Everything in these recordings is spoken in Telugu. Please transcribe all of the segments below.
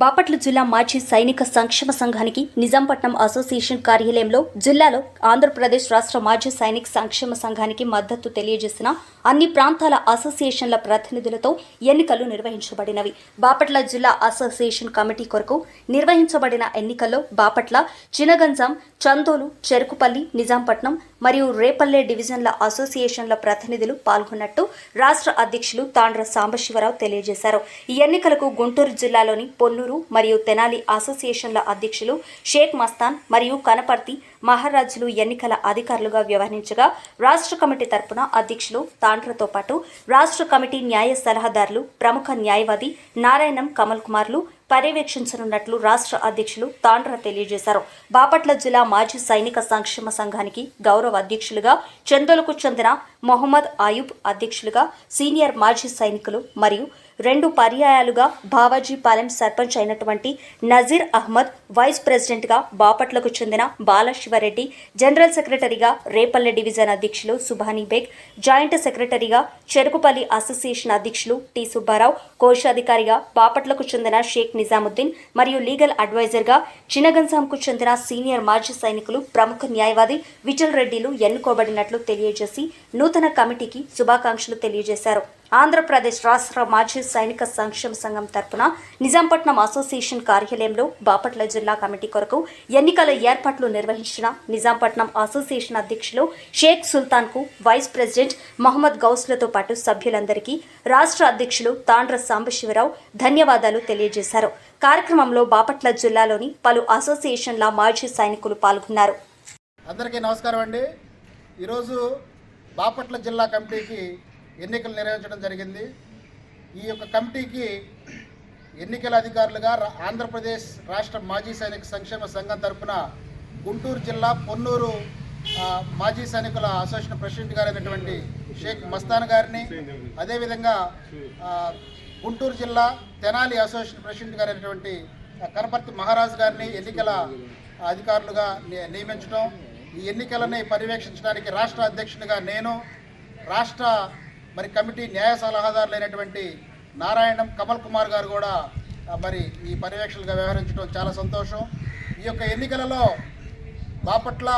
బాపట్ల జిల్లా మాజీ సైనిక సంక్షేమ సంఘానికి నిజాంపట్నం అసోసియేషన్ కార్యాలయంలో జిల్లాలో ఆంధ్రప్రదేశ్ రాష్ట్ర మాజీ సైనిక సంక్షేమ సంఘానికి మద్దతు తెలియజేసిన అన్ని ప్రాంతాల అసోసియేషన్ల ప్రతినిధులతో ఎన్నికలు నిర్వహించబడినవి. బాపట్ల జిల్లా అసోసియేషన్ కమిటీ కొరకు నిర్వహించబడిన ఎన్నికల్లో బాపట్ల చినగంజాం చందోలు చెరుకుపల్లి నిజాంపట్నం మరియు రేపల్లె డివిజన్ల అసోసియేషన్ల ప్రతినిధులు పాల్గొన్నట్టు రాష్ట్ర అధ్యక్షులు తాండ్ర సాంబశివరావు తెలియజేశారు. ఈ ఎన్నికలకు గుంటూరు జిల్లాలోని పొన్నూరు మరియు తెనాలి అసోసియేషన్ల అధ్యక్షులు షేక్ మస్తాన్ మరియు కనపర్తి మహారాజులు ఎన్నికల అధికారులుగా వ్యవహరించగా రాష్ట్ర కమిటీ తరపున అధ్యక్షులు తాండ్రతో పాటు రాష్ట్ర కమిటీ న్యాయ సలహాదారులు ప్రముఖ న్యాయవాది నారాయణం కమల్ కుమార్లు పర్యవేక్షించనున్నట్లు రాష్ట్ర అధ్యక్షులు తాండ్ర తెలియజేశారు. బాపట్ల జిల్లా మాజీ సైనిక సంక్షేమ సంఘానికి గౌరవ అధ్యక్షులుగా చందోలకు చెందిన మొహమ్మద్ ఆయుబ్ అధ్యక్షులుగా సీనియర్ మాజీ సైనికులు మరియు రెండు పర్యాయాలుగా బావాజీపాలెం సర్పంచ్ అయినటువంటి నజీర్ అహ్మద్ వైస్ ప్రెసిడెంట్గా బాపట్లకు చెందిన బాలశివరెడ్డి జనరల్ సెక్రటరీగా రేపల్లె డివిజన్ అధ్యక్షులు సుభానీ బేగ్ జాయింట్ సెక్రటరీగా చెరుకుపల్లి అసోసియేషన్ అధ్యక్షులు టి సుబ్బారావు కోశాధికారిగా బాపట్లకు చెందిన షేక్ నిజాముద్దీన్ మరియు లీగల్ అడ్వైజర్గా చినగన్సాంకు చెందిన సీనియర్ మాజీ సైనికులు ప్రముఖ న్యాయవాది విఠల్ రెడ్డిలు ఎన్నుకోబడినట్లు తెలియజేసి నూతన కమిటీకి శుభాకాంక్షలు తెలియజేశారు. ఆంధ్రప్రదేశ్ రాష్ట్ర మాజీ సైనిక సంక్షేమ సంఘం తరపున నిజాంపట్నం అసోసియేషన్ కార్యాలయంలో బాపట్ల జిల్లా కమిటీ కొరకు ఎన్నికల ఏర్పాట్లు నిర్వహించిన నిజాంపట్నం అసోసియేషన్ అధ్యక్షులు షేక్ సుల్తాన్కు వైస్ ప్రెసిడెంట్ మహమ్మద్ గౌస్లతో పాటు సభ్యులందరికీ రాష్ట్ర అధ్యక్షులు తాండ్ర సాంబశివరావు ధన్యవాదాలు తెలియజేశారు. కార్యక్రమంలో బాపట్ల జిల్లాలోని పలు అసోసియేషన్ల మాజీ సైనికులు పాల్గొన్నారు. అందరికీ నమస్కారం అండి. ఈరోజు బాపట్ల జిల్లా కమిటీకి ఎన్నికలు నిర్వహించడం జరిగింది. ఈ యొక్క కమిటీకి ఎన్నికల అధికారులుగా రా- ఆంధ్రప్రదేశ్ రాష్ట్ర మాజీ సైనిక సంక్షేమ సంఘం తరపున గుంటూరు జిల్లా పొన్నూరు మాజీ సైనికుల అసోసియేషన్ ప్రెసిడెంట్ గారైనటువంటి షేక్ మస్తాన్ గారిని అదేవిధంగా గుంటూరు జిల్లా తెనాలి అసోసియేషన్ ప్రెసిడెంట్ గారైనటువంటి కనపర్తి మహారాజ్ గారిని ఎన్నికల అధికారులుగా ని- నియమించడం ఈ ఎన్నికలని పర్యవేక్షించడానికి రాష్ట్ర అధ్యక్షునిగా నేను రాష్ట్ర మరి కమిటీ న్యాయ సలహాదారులైనటువంటి నారాయణం కమల్ కుమార్ గారు కూడా మరి ఈ పర్యవేక్షణగా వ్యవహరించడం చాలా సంతోషం. ఈ యొక్క ఎన్నికలలో బాపట్ల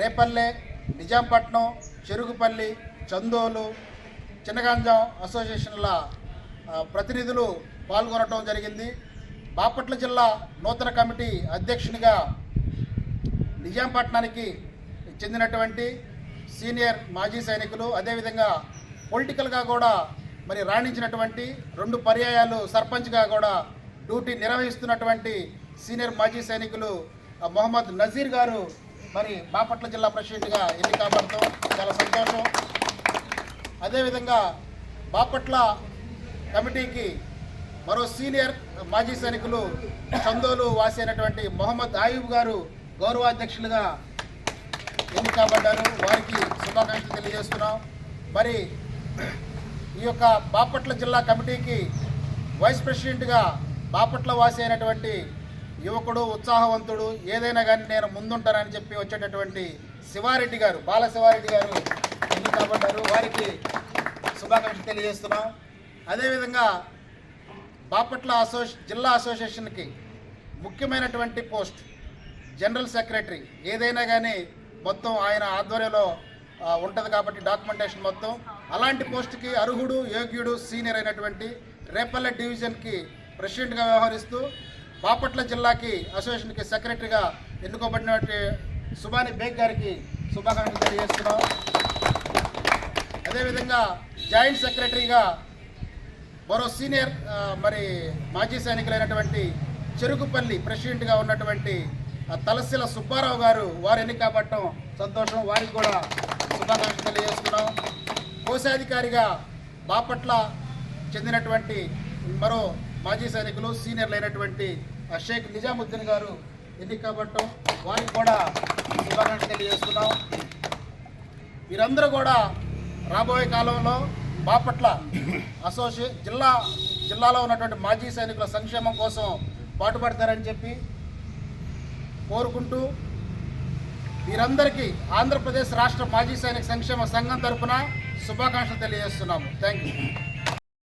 రేపల్లె నిజాంపట్నం చెరుగుపల్లి చందోలు చిన్నగంజాం అసోసియేషన్ల ప్రతినిధులు పాల్గొనడం జరిగింది. బాపట్ల జిల్లా నూతన కమిటీ అధ్యక్షునిగా నిజాంపట్నానికి చెందినటువంటి సీనియర్ మాజీ సైనికులు అదేవిధంగా పొలిటికల్గా కూడా మరి రాణించినటువంటి రెండు పర్యాయాలు సర్పంచ్గా కూడా డ్యూటీ నిర్వహిస్తున్నటువంటి సీనియర్ మాజీ సైనికులు మొహమ్మద్ నజీర్ గారు మరి బాపట్ల జిల్లా ప్రెసిడెంట్గా ఎన్ని కాబడతాం చాలా సంతోషం. అదేవిధంగా బాపట్ల కమిటీకి మరో సీనియర్ మాజీ సైనికులు చందోలు వాసి అయినటువంటి మొహమ్మద్ ఆయూబ్ గారు గౌరవాధ్యక్షులుగా ఎన్నికబడ్డారు వారికి శుభాకాంక్షలు తెలియజేస్తున్నాం. మరి ఈ యొక్క బాపట్ల జిల్లా కమిటీకి వైస్ ప్రెసిడెంట్గా బాపట్ల వాసి అయినటువంటి యువకుడు ఉత్సాహవంతుడు ఏదైనా కానీ నేను ముందుంటానని చెప్పి వచ్చేటటువంటి శివారెడ్డి గారు బాల శివారెడ్డి గారు ఎన్నికబడ్డారు వారికి శుభాకాంక్షలు తెలియజేస్తున్నాం. అదేవిధంగా బాపట్ల అసోసి జిల్లా అసోసియేషన్కి ముఖ్యమైనటువంటి పోస్ట్ జనరల్ సెక్రటరీ ఏదైనా కానీ మొత్తం ఆయన ఆధ్వర్యంలో ఉంటుంది కాబట్టి డాక్యుమెంటేషన్ మొత్తం. అలాంటి పోస్ట్కి అర్హుడు యోగ్యుడు సీనియర్ అయినటువంటి రేపల్లె డివిజన్కి ప్రెసిడెంట్గా వ్యవహరిస్తూ బాపట్ల జిల్లాకి అసోసియేషన్కి సెక్రటరీగా ఎన్నుకోబడినటువంటి సుబాని బేగ్ గారికి శుభాకాంక్షలు తెలియజేస్తున్నాం. అదేవిధంగా జాయింట్ సెక్రటరీగా మరో సీనియర్ మరి మాజీ సైనికులైనటువంటి చెరుకుపల్లి ప్రెసిడెంట్గా ఉన్నటువంటి ఆ, తలసిల సుబ్బారావు గారు వారు ఎన్నిక కాబట్టడం సంతోషం. వారికి కూడా శుభాకాంక్షలు తెలియజేస్తున్నాం. కోశాధికారిగా బాపట్ల చెందినటువంటి మరో మాజీ సైనికులు సీనియర్లు అయినటువంటి షేక్ నిజాముద్దీన్ గారు ఎన్నిక కాబట్టం వారికి కూడా శుభాకాంక్షలు తెలియజేస్తున్నాం. వీరందరూ కూడా రాబోయే కాలంలో బాపట్ల అసోసియే జిల్లా జిల్లాలో ఉన్నటువంటి మాజీ సైనికుల సంక్షేమం కోసం పాటుపడతారని చెప్పి కోరుకుంటూ వీరందరికీ ఆంధ్రప్రదేశ్ రాష్ట్ర మాజీ సైనిక సంక్షేమ సంఘం తరపున శుభాకాంక్షలు తెలియజేస్తున్నాము. Thank you